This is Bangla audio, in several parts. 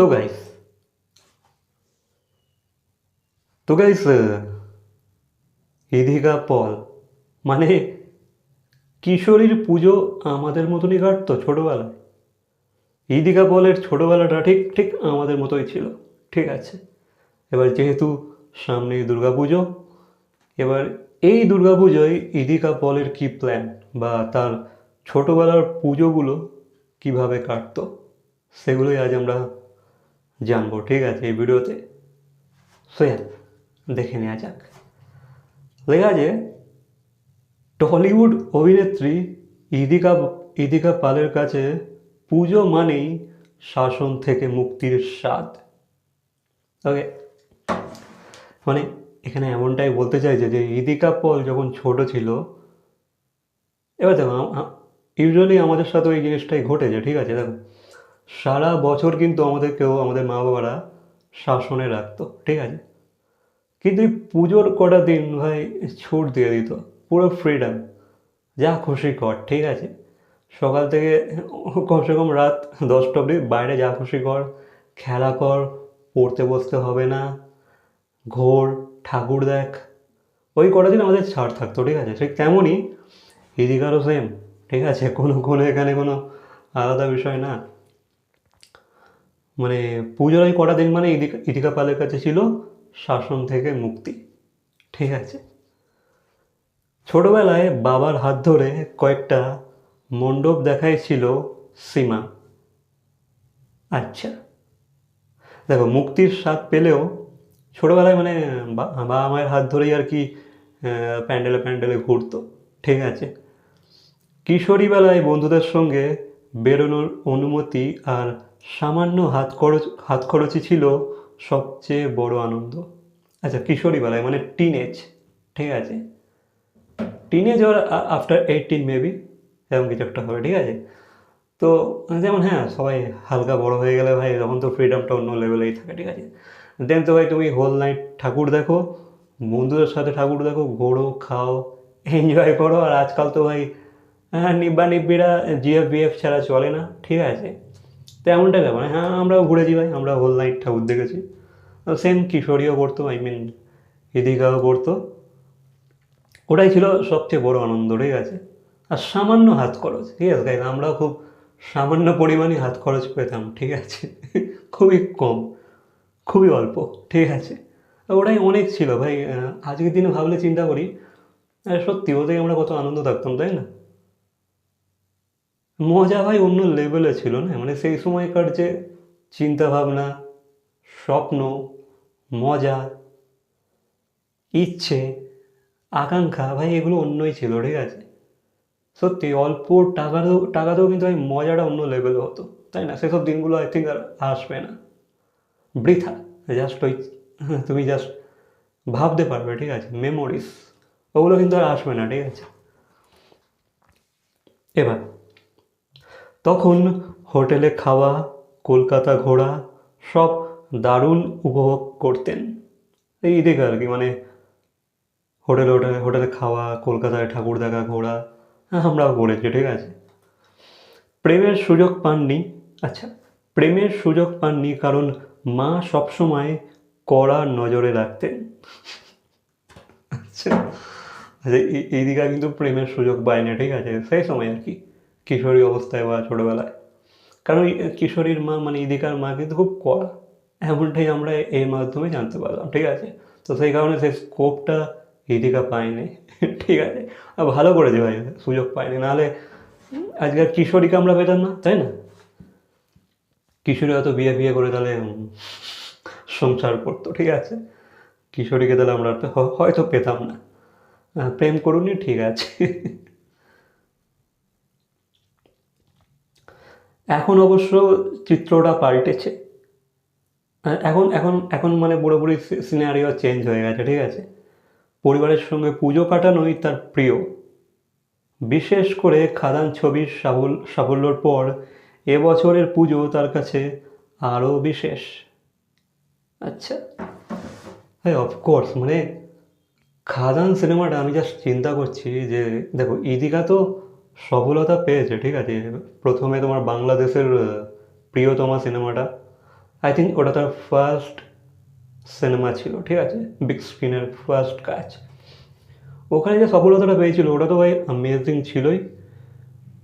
তো গাইস তো গাইস ইদিকা পল মানে কিশোরীর পুজো আমাদের মতনই কাটতো ছোটোবেলায়। ইদিকা পলের ছোটোবেলাটা ঠিক ঠিক আমাদের মতোই ছিল। ঠিক আছে। এবার যেহেতু সামনেই দুর্গাপুজো, এবার এই দুর্গাপুজোয় ইদিকা পলের কী প্ল্যান বা তার ছোটোবেলার পুজোগুলো কীভাবে কাটতো, সেগুলোই আজ আমরা জানব, ঠিক আছে, এই ভিডিওতে? সোয়া দেখে নেওয়া যাক। লেখা আছে, টলিউড অভিনেত্রী ইদিকা ইদিকা পালের কাছে পুজো মানেই শাসন থেকে মুক্তির স্বাদ। ওকে মানে এখানে এমনটাই বলতে চাইছে যে, ইদিকা পল যখন ছোট ছিল, এবার দেখো ইউজুয়ালি আমাদের সাথে ওই জিনিসটাই ঘটেছে, ঠিক আছে, দেখো। সারা বছর কিন্তু আমাদেরকেও আমাদের মা বাবারা শাসনে রাখতো, ঠিক আছে? কিন্তু এই পুজোর কটা দিন ভাই ছুট দিয়ে দিত, পুরো ফ্রিডম যা খুশি কর, ঠিক আছে? সকাল থেকে কমসে কম রাত দশটা অবধি বাইরে যা খুশি কর, খেলা কর, পড়তে বসতে হবে না, ঘোর, ঠাকুর দেখ, ওই কটা দিন আমাদের ছাড় থাকতো, ঠিক আছে? ঠিক তেমনই ইদিকারও সেম ঠিক আছে? কোনো কোনো এখানে কোনো আলাদা বিষয় না। মানে পুজোর ওই কটা দিন মানে ইদিকা পালের কাছে ছিল শাসন থেকে মুক্তি। ঠিক আছে। ছোটবেলায় বাবার হাত ধরে কয়েকটা মণ্ডপ দেখাই ছিল সীমা। আচ্ছা। দেখো, মুক্তির স্বাদ পেলেও ছোটোবেলায় মানে বাবা মায়ের হাত ধরেই আর কি প্যান্ডেলে প্যান্ডেলে ঘুরতো। ঠিক আছে। কিশোরী বেলায় বন্ধুদের সঙ্গে বেরোনোর অনুমতি আর সামান্য হাত খরচ, হাত খরচই ছিল সবচেয়ে বড় আনন্দ। আচ্ছা কিশোরী বেলায় মানে টিনেজ ঠিক আছে? টিনেজ ওর আফটার এইটিন মেবি এরকম কিছু একটা হবে, ঠিক আছে? তো, যেমন হ্যাঁ সবাই হালকা বড় হয়ে গেলে ভাই, তখন তো ফ্রিডমটা অন্য লেভেলেই থাকে, ঠিক আছে? দেন তো ভাই, তুমি হোল নাইট ঠাকুর দেখো, বন্ধুদের সাথে ঠাকুর দেখো, ঘোরো, খাও এনজয় করো, আর আজকাল তো ভাই হ্যাঁ নিব্বা নিব্বিরা জিএফ বিএফ ছাড়া চলে না, ঠিক আছে? তো এমনটাই ব্যাপার। হ্যাঁ আমরাও ঘুরেছি ভাই, আমরা হোল নাইট ঠাকুর দেখেছি। সেম কিশোরীও করতো আই মিন ইদিকাও করতো ওটাই ছিল সবচেয়ে বড় আনন্দ, ঠিক আছে? আর সামান্য হাত খরচ, ঠিক আছে? গাইজ আমরাও খুব সামান্য পরিমাণে হাত খরচ পেতাম, ঠিক আছে? খুবই কম, খুবই অল্প, ঠিক আছে? ওটাই অনেক ছিল ভাই। আজকের দিনে ভাবলে চিন্তা করি সত্যি ওতেই আমরা কত আনন্দ থাকতাম, তাই না? মজা ভাই অন্য লেভেলে ছিল না? মানে সেই সময়কার যে চিন্তা ভাবনা স্বপ্ন, মজা, ইচ্ছে, আকাঙ্ক্ষা, ভাই এগুলো অন্যই ছিল, ঠিক আছে? সত্যি, অল্প টাকাতেও টাকাতেও কিন্তু ভাই মজাটা অন্য লেভেলে হতো, তাই না? সেসব দিনগুলো আই থিঙ্ক আর আসবে না। বৃথা জাস্ট ওই তুমি জাস্ট ভাবতে পারবে, ঠিক আছে? মেমোরিজ ওগুলো কিন্তু আর আসবে না, ঠিক আছে? এবার তখন হোটেলে খাওয়া, কলকাতা ঘোরা সব দারুণ উপভোগ করতেন। এই দিকে আর কি মানে হোটেলে হোটেলে হোটেলে খাওয়া, কলকাতায় ঠাকুর দেখা, ঘোরা হ্যাঁ আমরাও করেছি ঠিক আছে। প্রেমের সুযোগ পাননি আচ্ছা প্রেমের সুযোগ পাননি কারণ মা সবসময় কড়া নজরে রাখতেন। আচ্ছা আচ্ছা এই- এই দিকে কিন্তু প্রেমের সুযোগ পায়নি ঠিক আছে, সেই সময় আর কি। কিশোরী অবস্থায় বা ছোটোবেলায়। কারণ কিশোরীর মা মানে ইদিকার মা কিন্তু খুব কড়া। এমনটাই আমরা এর মাধ্যমে জানতে পারলাম, ঠিক আছে? তো সেই কারণে সেই স্কোপটা ইদিকা পায়নি ঠিক আছে? আর ভালো করেছে ভাই, সুযোগ পায়নি নাহলে আজকের কিশোরীকে আমরা পেতাম না, তাই না? কিশোরী হয়তো বিয়ে বিয়ে করে তাহলে সংসার করতো, ঠিক আছে? কিশোরীকে তাহলে আমরা হয়তো পেতাম না। প্রেম করুনি, ঠিক আছে। এখন অবশ্য চিত্রটা পাল্টেছে। এখন এখন এখন মানে পুরোপুরি সিনারিও চেঞ্জ হয়ে গেছে, ঠিক আছে? পরিবারের সঙ্গে পুজো কাটানোই তার প্রিয়। বিশেষ করে খাদান ছবির সাফল, সাফল্যর পর এবছরের পুজো তার কাছে আরও বিশেষ। আচ্ছা। হ্যাঁ অফকোর্স মানে খাদান সিনেমাটা আমি জাস্ট চিন্তা করছি যে, দেখো, ইদিকা তো সফলতা পেয়েছে, ঠিক আছে? প্রথমে তোমার বাংলাদেশের প্রিয়তমা সিনেমাটা। আই থিঙ্ক ওটা তার ফার্স্ট সিনেমা ছিল, ঠিক আছে? বিগ স্ক্রিনের ফার্স্ট কাজ। ওখানে যে সফলতাটা পেয়েছিল, ওটা তো ভাই অ্যামেজিং ছিলই।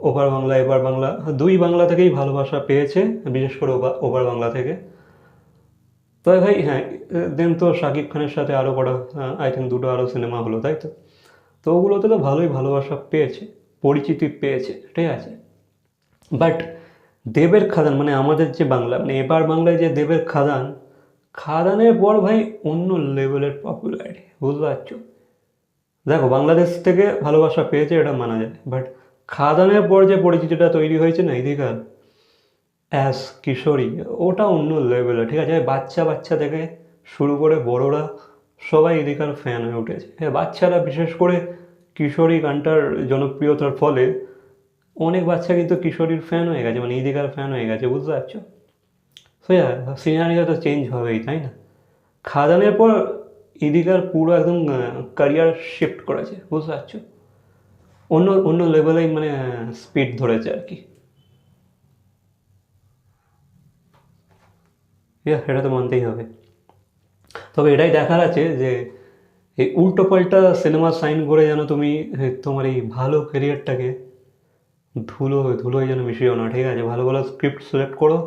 ওপার বাংলা, এপার বাংলা, দুই বাংলা থেকেই ভালোবাসা পেয়েছে, বিশেষ করে ওপা- ওপার বাংলা থেকে। তবে ভাই হ্যাঁ দেন তো শাকিব খানের সাথে আরও কটা আই থিঙ্ক দুটো আরও সিনেমা হলো, তাই তো? তো ওগুলোতে তো ভালোই ভালোবাসা পেয়েছে। পরিচিতি পেয়েছে, ঠিক আছে? বাট দেবের খাদান মানে আমাদের যে বাংলা মানে এবার বাংলায় যে দেবের খাদান, খাদানের পর ভাই অন্য লেভেলের পপুলারিটি বুঝতে পারছ? দেখো, বাংলাদেশ থেকে ভালোবাসা পেয়েছে, এটা মানা যায়। বাট খাদানের পর যে পরিচিতিটা তৈরি হয়েছে না এদিকার অ্যাস কিশোরী, ওটা অন্য লেভেলে ঠিক আছে? বাচ্চা বাচ্চা থেকে শুরু করে বড়রা সবাই এদিকার ফ্যান হয়ে উঠেছে। হ্যাঁ বাচ্চারা বিশেষ করে কিশোরী গানটার জনপ্রিয়তার ফলে অনেক বাচ্চা কিন্তু কিশোরীর ফ্যান হয়ে গেছে মানে এদিকার ফ্যান হয়ে গেছে, বুঝতে পারছ? সো সিনারিও তো চেঞ্জ হবেই, তাই না? খাদানের পর ইদিকার পুরো একদম ক্যারিয়ার শিফট করেছে, বুঝতে পারছ? অন্য অন্য লেভেলেই মানে স্পিড ধরেছে আর কি। সেটা তো মানতেই হবে। তবে এটাই দেখার আছে যে এই উল্টো পাল্টা সিনেমা সাইন করে যেন তুমি তোমার এই ভালো ক্যারিয়ারটাকে ধুলো, ধুলোয় যেন মিশিয়েও না ঠিক আছে? ভালো ভালো স্ক্রিপ্ট সিলেক্ট করো,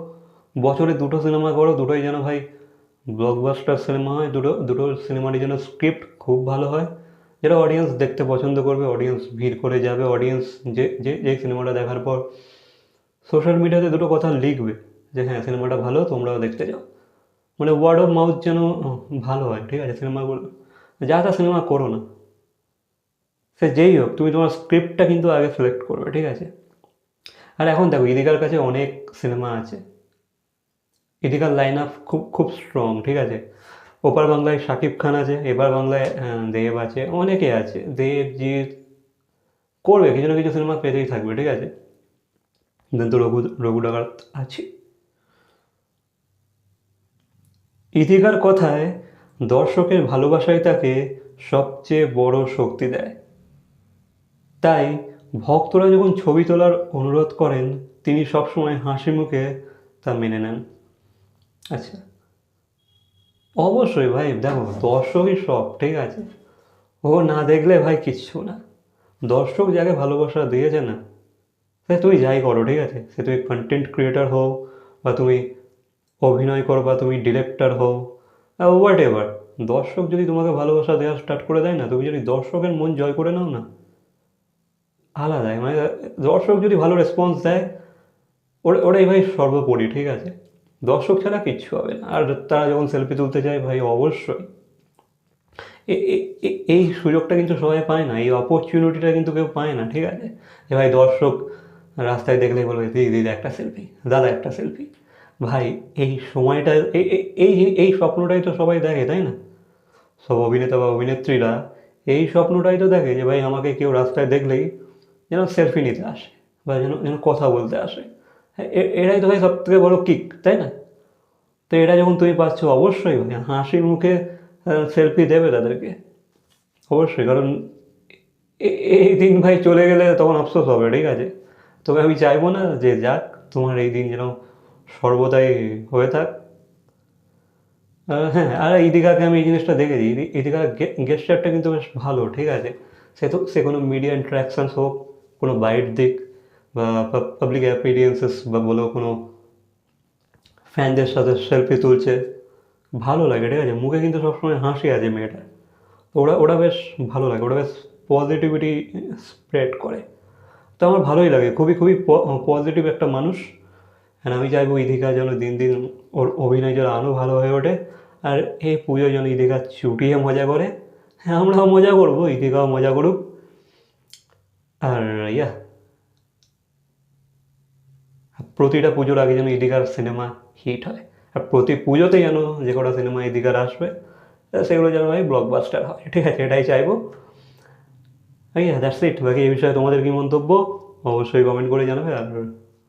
বছরে দুটো সিনেমা করো, দুটোই যেন ভাই ব্লকবাস্টার সিনেমা হয়, দুটো দুটো সিনেমারই যেন স্ক্রিপ্ট খুব ভালো হয়। যেটা অডিয়েন্স দেখতে পছন্দ করবে অডিয়েন্স ভিড় করে যাবে অডিয়েন্স যে যে যে সিনেমাটা দেখার পর সোশ্যাল মিডিয়াতে দুটো কথা লিখবে যে হ্যাঁ সিনেমাটা ভালো, তোমরাও দেখতে যাও। মানে ওয়ার্ড অফ মাউথ যেন ভালো হয়, ঠিক আছে? সিনেমাগুলো যা তা সিনেমা করো না। সে যেই হোক, তুমি তোমার স্ক্রিপ্টটা কিন্তু আগে সিলেক্ট করবে, ঠিক আছে? আর এখন দেখো, ইদিকার কাছে অনেক সিনেমা আছে। ইদিকার লাইন আপ খুব খুব স্ট্রং ঠিক আছে? ওপার বাংলায় শাকিব খান আছে এবার বাংলায় দেব আছে, অনেকে আছে। দেবজিৎ করবে, কিছু না কিছু সিনেমা পেতেই থাকবে, ঠিক আছে? দেন তো রঘু রঘু ডাকাত আছে। ইদিকার কথায় দর্শকের ভালোবাসাই তাকে সবচেয়ে বড় শক্তি দেয়। তাই ভক্তরা যখন ছবি তোলার অনুরোধ করেন, তিনি সবসময় হাসি মুখে তা মেনে নেন। আচ্ছা অবশ্যই ভাই, দেখো, দর্শকই সব, ঠিক আছে? ও না দেখলে ভাই কিচ্ছু না। দর্শক যাকে ভালোবাসা দিয়েছে না, সে তুমি যাই করো, ঠিক আছে? সে তুমি কন্টেন্ট ক্রিয়েটার হও, বা তুমি অভিনয় করো, বা তুমি ডিরেক্টর হও হোয়াট এভার দর্শক যদি তোমাকে ভালোবাসা দেওয়া স্টার্ট করে দেয় না, তুমি যদি দর্শকের মন জয় করে নাও না আলাদাই মানে দর্শক যদি ভালো রেসপন্স দেয়, ওরা, ওরাই ভাই সর্বোপরি, ঠিক আছে? দর্শক ছাড়া কিচ্ছু হবে না। আর তারা যখন সেলফি তুলতে যায়, ভাই, অবশ্যই। এই সুযোগটা কিন্তু সবাই পায় না, এই অপরচুনিটিটা কিন্তু কেউ পায় না, ঠিক আছে? যে ভাই, দর্শক রাস্তায় দেখলেই বলবে, দিদি দিদি, একটা সেলফি দাদা, একটা সেলফি ভাই এই সময়টা এই এই- স্বপ্নটাই তো সবাই দেখে তাই না? সব অভিনেতা বা অভিনেত্রীরা এই স্বপ্নটাই তো দেখে যে ভাই আমাকে কেউ রাস্তায় দেখলেই যেন সেলফি নিতে আসে বা যেন যেন কথা বলতে আসে। হ্যাঁ, এটাই তো ভাই সব থেকে বড়ো কিক তাই না? তো এটা যখন তুমি পাচ্ছ অবশ্যই ভাই হাসি মুখে সেলফি দেবে তাদেরকে। অবশ্যই কারণ এই দিন ভাই চলে গেলে তখন আফসোস হবে ঠিক আছে? তবে আমি চাইব না যে যাক তোমার এই দিন যেন সর্বদাই হয়ে থাক। হ্যাঁ আর ইদিকাকে আমি এই জিনিসটা দেখেছি। ইদি- ইদিকার গেস্টারটা কিন্তু বেশ ভালো, ঠিক আছে? সে তো, সে কোনো মিডিয়া ইন্টারাকশানস হোক, কোনো বাইট দিক বা পাবলিক অ্যাপিরিয়েন্সেস বা বলো কোনো ফ্যানদের সাথে সেলফি তুলছে, ভালো লাগে, ঠিক আছে? মুখে কিন্তু সবসময় হাসি আছে মেয়েটা। তো ওরা ওরা বেশ ভালো লাগে, ওরা বেশ পজিটিভিটি স্প্রেড করে। তো আমার ভালোই লাগে, খুবই খুবই পজিটিভ একটা মানুষ। আর আমি চাইব ইদিকা যেন দিন দিন ওর অভিনয় যেন আরও ভালো হয়ে ওঠে। আর এই পুজো যেন ইদিকা চুটিয়ে মজা করে। হ্যাঁ আমরাও মজা করব ইদিকাও মজা করুক। আর ইয়া, প্রতিটা পুজোর আগে যেন ইদিকার সিনেমা হিট হয়। আর প্রতি পুজোতে যেন যে কটা সিনেমা ইদিকার আসবে, সেগুলো যেন ভাই ব্লকবাস্টার হয়। ঠিক আছে, এটাই চাইব। ইয়া দ্যাটস ইট বাকি এই বিষয়ে তোমাদের কি মন্তব্য, অবশ্যই কমেন্ট করে জানাবে। আর